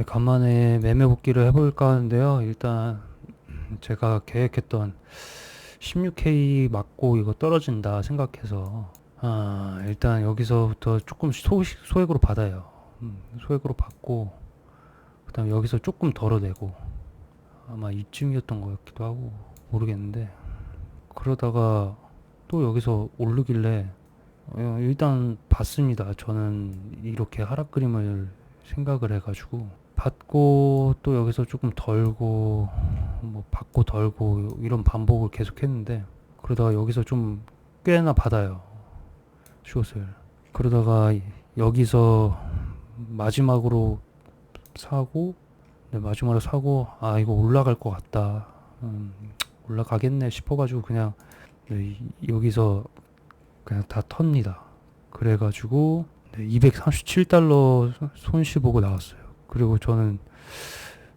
네, 간만에 매매 복귀를 해볼까 하는데요. 일단 제가 계획했던 16K 맞고 이거 떨어진다 생각해서 아, 일단 여기서부터 조금 소, 소액으로 받아요. 음, 소액으로 받고 그 다음 여기서 조금 덜어내고 아마 이쯤이었던 것 같기도 하고 모르겠는데 그러다가 또 여기서 오르길래 어, 일단 봤습니다. 저는 이렇게 하락 그림을 생각을 해가지고 받고 또 여기서 조금 덜고 뭐 받고 덜고 이런 반복을 계속 했는데 그러다가 여기서 좀 꽤나 받아요 숏을. 그러다가 여기서 마지막으로 사고 네, 마지막으로 사고 아 이거 올라갈 것 같다. 음, 올라가겠네 싶어가지고 그냥 네, 여기서 그냥 다 텁니다. 그래가지고 네, 237달러 손실 보고 나왔어요. 그리고 저는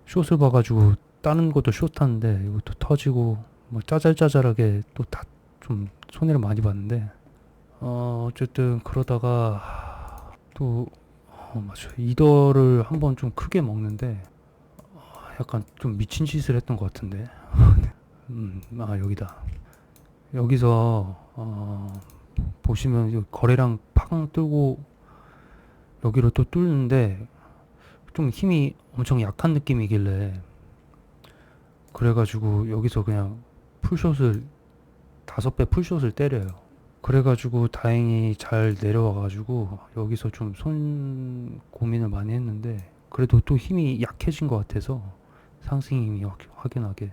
숏을 봐가지고 다른 것도 숏하는데 이것도 터지고 뭐 짜잘짜잘하게 또 다 좀 손해를 많이 봤는데 어 어쨌든 그러다가 또 어, 맞아. 이더를 한번 좀 크게 먹는데 어, 약간 좀 미친 짓을 했던 것 같은데. 음아 여기다. 여기서 어 보시면 거래량 팡 뜨고 여기로 또 뚫는데 좀 힘이 엄청 약한 느낌이길래 그래가지고 여기서 그냥 풀숏을 다섯 배 풀숏을 때려요. 그래가지고 다행히 잘 내려와가지고 여기서 좀 손 고민을 많이 했는데 그래도 또 힘이 약해진 것 같아서 상승 힘이 확- 확연하게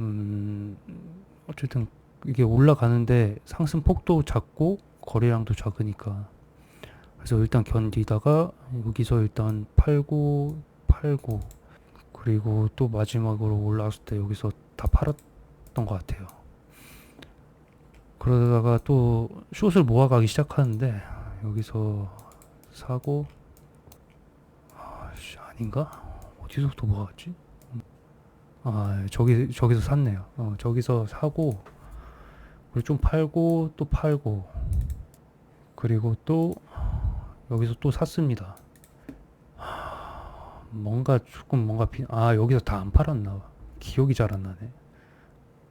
음 어쨌든 이게 올라가는데 상승 폭도 작고 거래량도 작으니까 그래서 일단 견디다가 여기서 일단 팔고 팔고 그리고 또 마지막으로 올라왔을 때 여기서 다 팔았던 것 같아요. 그러다가 또 숏을 모아가기 시작하는데 여기서 사고 아씨 아닌가? 어디서부터 모아갔지? 아 저기 저기서 샀네요. 어, 저기서 사고 그리고 좀 팔고 또 팔고 그리고 또 여기서 또 샀습니다. 하, 뭔가 조금 뭔가 비... 아 여기서 다 안 팔았나 기억이 잘 안 나네.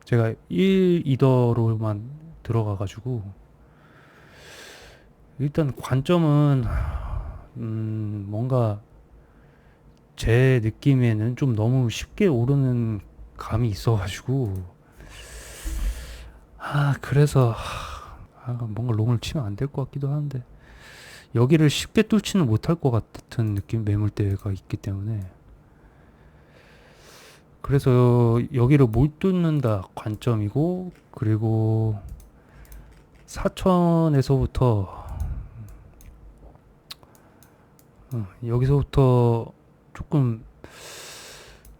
제가 1 이더로만 들어가 가지고 일단 관점은 음 뭔가 제 느낌에는 좀 너무 쉽게 오르는 감이 있어가지고 아 그래서 아, 뭔가 롱을 치면 안 될 것 같기도 하는데 여기를 쉽게 뚫지는 못할 것 같은 느낌 매물대가 있기 때문에. 그래서 여기를 못 뚫는다 관점이고 그리고 사천에서부터 어, 여기서부터 조금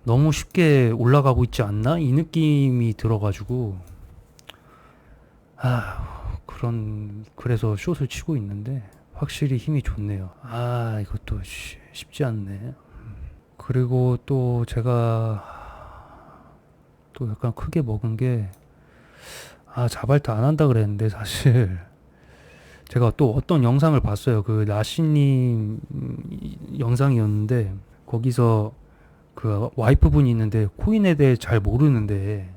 너무 쉽게 올라가고 있지 않나? 이 느낌이 들어가지고 아 그런 그래서 숏을 치고 있는데 확실히 힘이 좋네요. 아, 이것도 쉬- 쉽지 않네. 그리고 또 제가 또 약간 크게 먹은 게, 아, 자발타 안 한다 그랬는데, 사실. 제가 또 어떤 영상을 봤어요. 그 나시님 영상이었는데, 거기서 그 와이프분이 있는데, 코인에 대해 잘 모르는데,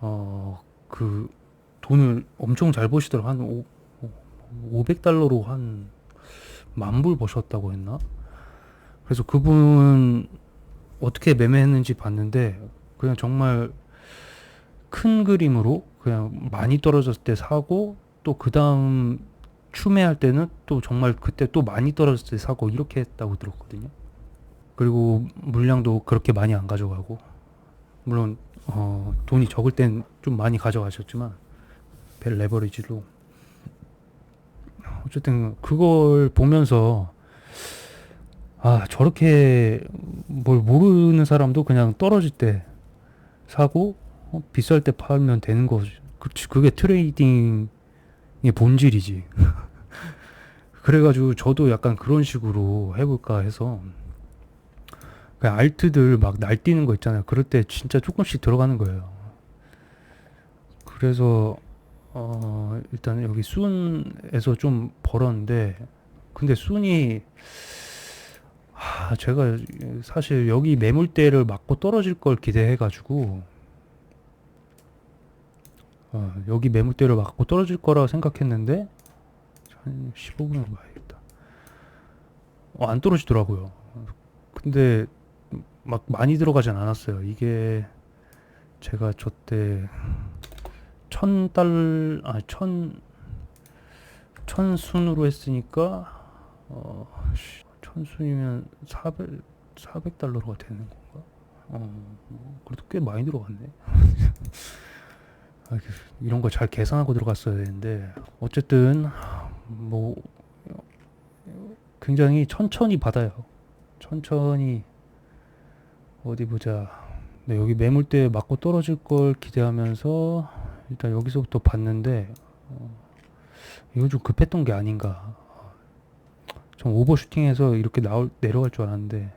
어, 그 돈을 엄청 잘 버시더라고. 한 오, 500달러로 한 만 불 버셨다고 했나? 그래서 그분 어떻게 매매했는지 봤는데 그냥 정말 큰 그림으로 그냥 많이 떨어졌을 때 사고 또 그 다음 추매할 때는 또 정말 그때 또 많이 떨어졌을 때 사고 이렇게 했다고 들었거든요. 그리고 물량도 그렇게 많이 안 가져가고 물론 어 돈이 적을 땐 좀 많이 가져가셨지만 벨 레버리지로 어쨌든 그걸 보면서 아 저렇게 뭘 모르는 사람도 그냥 떨어질 때 사고 어, 비쌀 때 팔면 되는 거지. 그게 트레이딩의 본질이지. 그래가지고 저도 약간 그런 식으로 해볼까 해서 그냥 알트들 막 날뛰는 거 있잖아요. 그럴 때 진짜 조금씩 들어가는 거예요. 그래서 어, 일단 여기 순에서 좀 벌었는데, 근데 순이, 아, 제가 사실 여기 매물대를 맞고 떨어질 걸 기대해가지고 어, 여기 매물대를 맞고 떨어질 거라 생각했는데 한 15분으로 봐야겠다. 어, 안 떨어지더라고요. 근데 막 많이 들어가진 않았어요. 이게 제가 저때 천 달, 아, 천, 천 순으로 했으니까, 어, 씨, 천 순이면 400, 400달러가 되는 건가? 어, 뭐 그래도 꽤 많이 들어갔네. 아, 그, 이런 거 잘 계산하고 들어갔어야 되는데, 어쨌든, 뭐, 굉장히 천천히 받아요. 천천히, 어디 보자. 네, 여기 매물대 맞고 떨어질 걸 기대하면서 일단 여기서부터 봤는데 어, 이건 좀 급했던 게 아닌가. 좀 오버슈팅해서 이렇게 나올 내려갈 줄 알았는데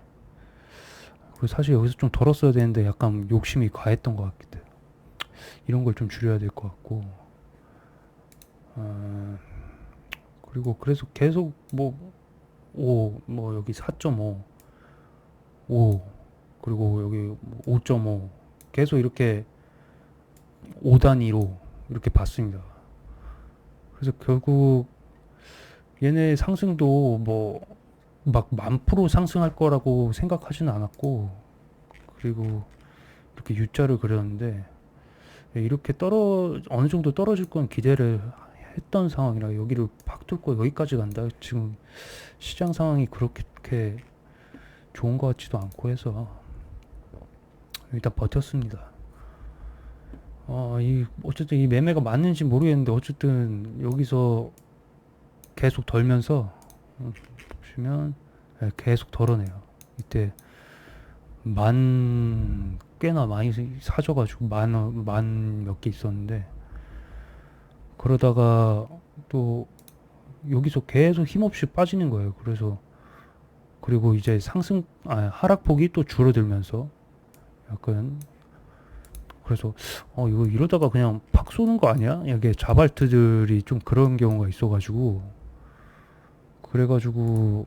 그리고 사실 여기서 좀 덜었어야 되는데 약간 욕심이 과했던 것 같기도 해요. 이런 걸 좀 줄여야 될 것 같고 어, 그리고 그래서 계속 뭐 5, 뭐 여기 4.5, 5 그리고 여기 5.5 계속 이렇게 5단위로 이렇게 봤습니다. 그래서 결국 얘네 상승도 뭐 막 만 프로 상승할 거라고 생각하지는 않았고 그리고 이렇게 U자를 그렸는데 이렇게 떨어 어느 정도 떨어질 건 기대를 했던 상황이라 여기를 팍 뚫고 여기까지 간다. 지금 시장 상황이 그렇게 좋은 것 같지도 않고 해서 일단 버텼습니다. 어, 이 어쨌든 이 매매가 맞는지 모르겠는데 어쨌든 여기서 계속 덜면서 어, 보시면 예, 계속 덜어내요. 이때 만 꽤나 많이 사줘가지고 만 만 몇 개 있었는데 그러다가 또 여기서 계속 힘없이 빠지는 거예요. 그래서 그리고 이제 상승 아 하락폭이 또 줄어들면서 약간 그래서 어 이거 이러다가 그냥 팍 쏘는 거 아니야? 이게 자발트들이 좀 그런 경우가 있어가지고 그래가지고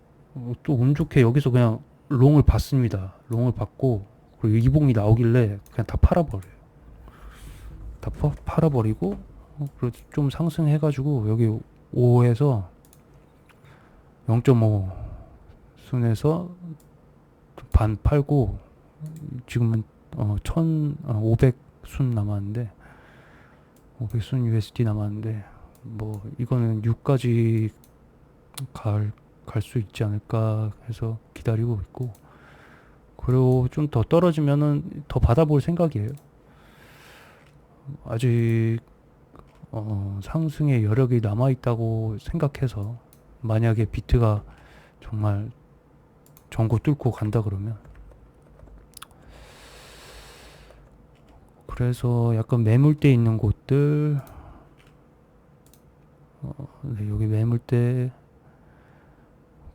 또 운 좋게 여기서 그냥 롱을 받습니다. 롱을 받고 그리고 이봉이 나오길래 그냥 다 팔아버려요. 다 파, 팔아버리고 어, 그리고 좀 상승해가지고 여기 5에서 0.5 순에서 반 팔고 지금은 어, 1,500 순 남았는데 500순 USD 남았는데 뭐 이거는 6까지 갈 갈 수 있지 않을까 해서 기다리고 있고 그리고 좀 더 떨어지면은 더 받아볼 생각이에요. 아직 어, 상승의 여력이 남아 있다고 생각해서 만약에 비트가 정말 전고 뚫고 간다 그러면 그래서 약간 매물대 있는 곳들 어, 네, 여기 매물대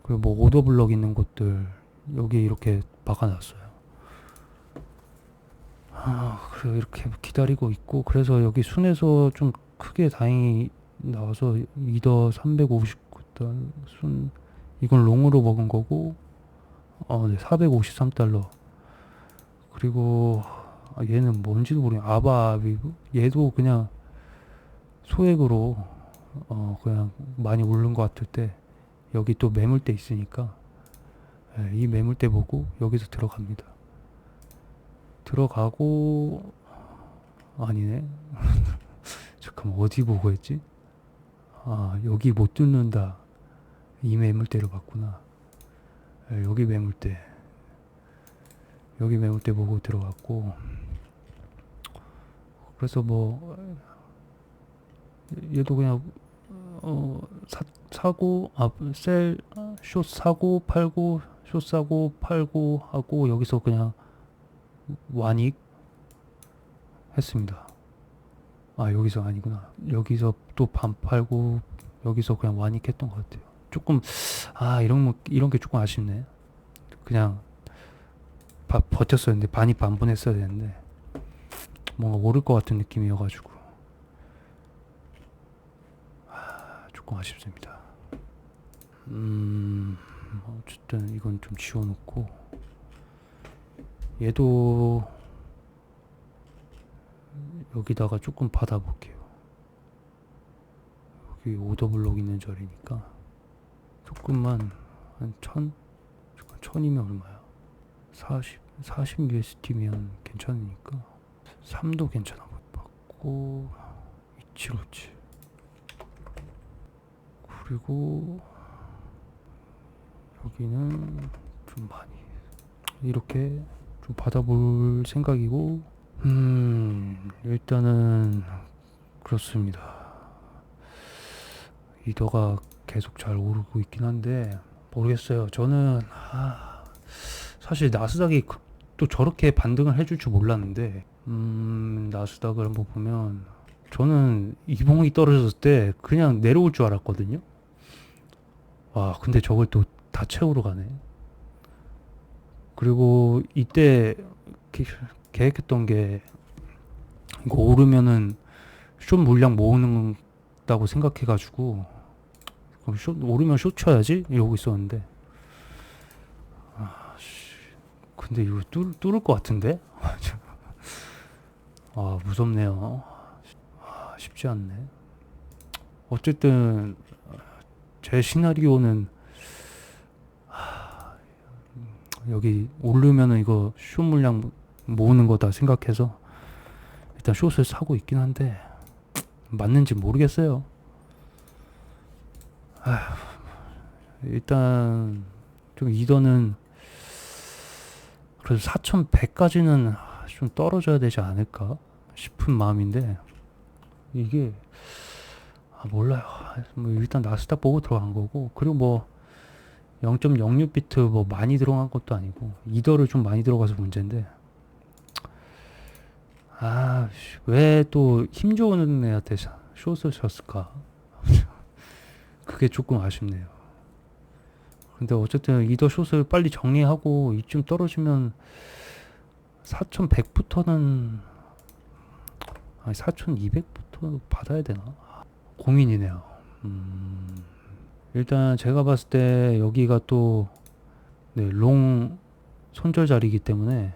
그리고 뭐 오더블럭 있는 곳들 여기 이렇게 박아놨어요. 아, 그래 이렇게 기다리고 있고 그래서 여기 순에서 좀 크게 다행히 나와서 이더 359달 순 이건 롱으로 먹은 거고 어, 네, 453달러 그리고 아, 얘는 뭔지도 모르겠 아바비브 얘도 그냥 소액으로 어 그냥 많이 오른 것 같을 때 여기 또 매물대 있으니까 예, 이 매물대 보고 여기서 들어갑니다. 들어가고 아니네. 잠깐만 어디 보고 했지? 아 여기 못 뚫는다. 이 매물대로 봤구나. 예, 여기 매물대. 여기 매물대 보고 들어갔고 그래서 뭐 얘도 그냥 어 사, 사고 아셀숏 사고 팔고 숏 사고 팔고 하고 여기서 그냥 완익 했습니다. 아 여기서 아니구나. 여기서 또 반 팔고 여기서 그냥 완익했던 것 같아요. 조금 아 이런 뭐 이런 게 조금 아쉽네. 그냥 바, 버텼어야 했는데 반이 반분했어야 되는데 뭔가 오를 것 같은 느낌이어가지고 아, 조금 아쉽습니다. 음 음, 어쨌든 이건 좀 지워놓고 얘도 여기다가 조금 받아볼게요. 여기 오더블록 있는 자리니까 조금만 한 천? 천이면 얼마야? 40, 40 USD면 괜찮으니까 3도 괜찮아 받고 275치 그리고 여기는 좀 많이 이렇게 좀 받아볼 생각이고 음 일단은 그렇습니다. 이더가 계속 잘 오르고 있긴 한데 모르겠어요. 저는 아, 사실 나스닥이 그- 또 저렇게 반등을 해줄 줄 몰랐는데 음 나스닥을 한번 보면 저는 이봉이 떨어졌을 때 그냥 내려올 줄 알았거든요. 와 근데 저걸 또 다 채우러 가네. 그리고 이때 기- 계획했던 게 이거 오르면은 숏 물량 모으는다고 생각해가지고 그럼 숏 오르면 숏 쳐야지? 이러고 있었는데. 아 씨. 근데 이거 뚫, 뚫을 것 같은데 아 무섭네요. 아, 쉽지 않네. 어쨌든 제 시나리오는 여기 오르면은 이거 숏 물량 모으는 거다 생각해서 일단 숏을 사고 있긴 한데 맞는지 모르겠어요. 아휴, 일단 좀 이더는 그래도 4,100까지는 좀 떨어져야 되지 않을까 싶은 마음인데 이게 아 몰라요. 뭐 일단 나스닥 보고 들어간 거고 그리고 뭐 0.06 비트 뭐 많이 들어간 것도 아니고 이더를 좀 많이 들어가서 문제인데 아 왜 또 힘 좋은 애한테 샤- 숏을 쳤을까 그게 조금 아쉽네요 근데 어쨌든 이더 숏을 빨리 정리하고 이쯤 떨어지면 4100부터는 아니 4200부터 받아야 되나? 고민이네요. 음 일단 제가 봤을 때 여기가 또 네, 롱 손절 자리이기 때문에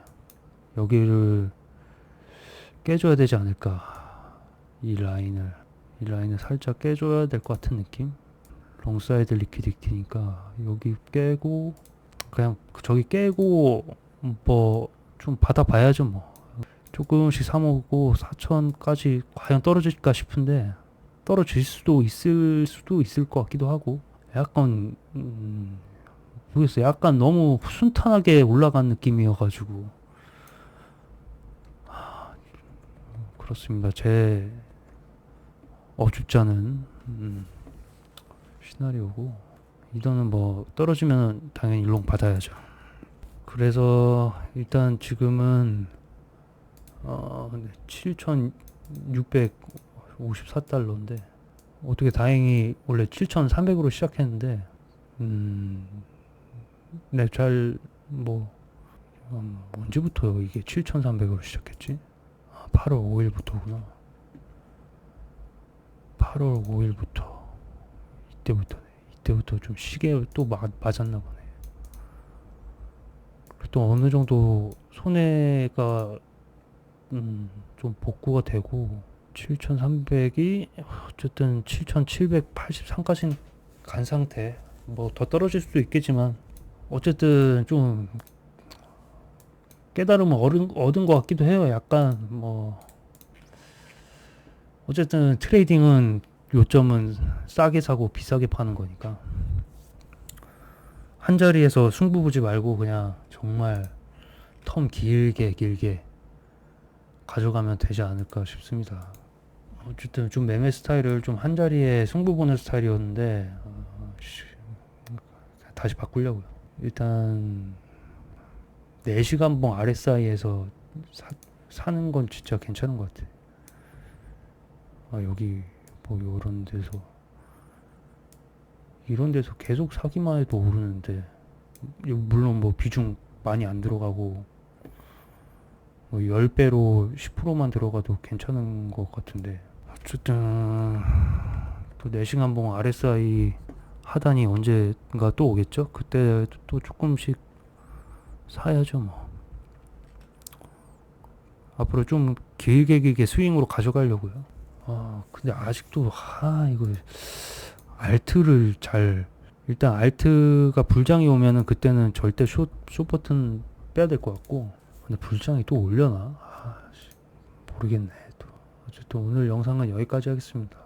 여기를 깨줘야 되지 않을까. 이 라인을 이 라인을 살짝 깨줘야 될 것 같은 느낌? 롱사이드 리퀴디티니까 여기 깨고 그냥 저기 깨고 뭐 좀 받아봐야죠 뭐 조금씩 사먹고 4천까지 과연 떨어질까 싶은데 떨어질 수도 있을 수도 있을 것 같기도 하고 약간 음, 모르겠어요. 약간 너무 순탄하게 올라간 느낌이어가지고 하, 그렇습니다. 제 어줍잖은 음, 시나리오고 이거는 뭐 떨어지면 당연히 일롱 받아야죠. 그래서 일단 지금은 어 7,654달러인데 어떻게 다행히 원래 7,300으로 시작했는데 음, 네, 잘, 뭐, 음, 언제부터 이게 7,300으로 시작했지? 아, 8월 5일부터구나. 8월 5일부터. 이때부터네. 이때부터 좀 시계 또 마, 맞았나 보네. 또 어느 정도 손해가, 음, 좀 복구가 되고, 7,300이 어쨌든 7,783까지는 간 상태. 뭐 더 떨어질 수도 있겠지만 어쨌든 좀 깨달음을 얻은, 얻은 것 같기도 해요. 약간 뭐 어쨌든 트레이딩은 요점은 싸게 사고 비싸게 파는 거니까 한 자리에서 승부 보지 말고 그냥 정말 텀 길게 길게 가져가면 되지 않을까 싶습니다. 어쨌든 좀 매매 스타일을 좀 한 자리에 승부 보는 스타일이었는데 어, 씨, 다시 바꾸려고요. 일단 4시간 봉 RSI에서 사, 사는 건 진짜 괜찮은 것 같아. 아, 여기 뭐 이런 데서 이런 데서 계속 사기만 해도 오르는데 물론 뭐 비중 많이 안 들어가고 뭐 10배로 10%만 들어가도 괜찮은 것 같은데 어쨌든 또 4시간 봉 RSI 하단이 언젠가 또 오겠죠? 그때 또 조금씩 사야죠, 뭐. 앞으로 좀 길게 길게 스윙으로 가져가려고요. 아, 근데 아직도 아, 이거 알트를 잘 일단 알트가 불장이 오면은 그때는 절대 숏, 숏 버튼 빼야 될 것 같고 근데 불장이 또 올려나? 아, 씨, 모르겠네 또 어쨌든 오늘 영상은 여기까지 하겠습니다